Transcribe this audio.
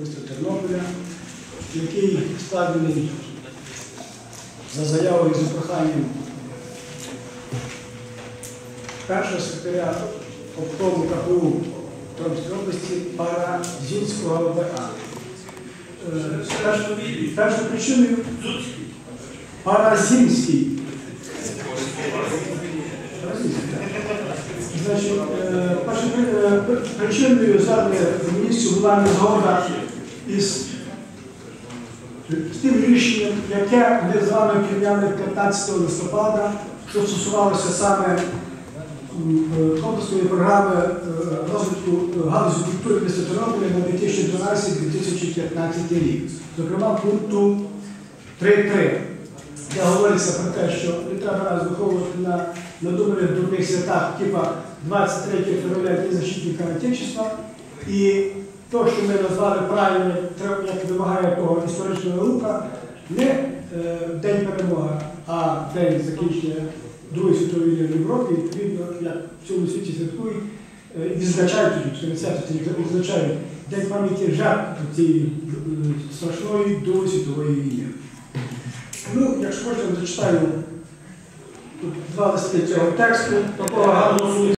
міста Тернополя, який складений за заявою і за проханням першого секретаря обкому КПУ Томської області Паразінського ВА. Е, перш- Першою причиною Паразінський. Е, першою при- е, при- причиною зараз в місті була незгода із тим рішенням, яке ми з вами прийняли 15 листопада, що стосувалося саме е, комплексної програми е, розвитку е, галузі культури міста на 2012-2015 рік. Зокрема, пункту 3.3, де говориться про те, що не треба нас виховувати на надуманих дурних святах, типа 23 февраля День защитника Отечества, і то, що ми назвали правильно, як вимагає того історична наука, не е, День перемоги, а День закінчення Другої світової війни в Європі, відповідно, як в цьому світі святкують, е, відзначають відзначають День пам'яті жертв цієї е, страшної Другої світової війни. Ну, якщо хочете, зачитаю два листи цього тексту, такого гарного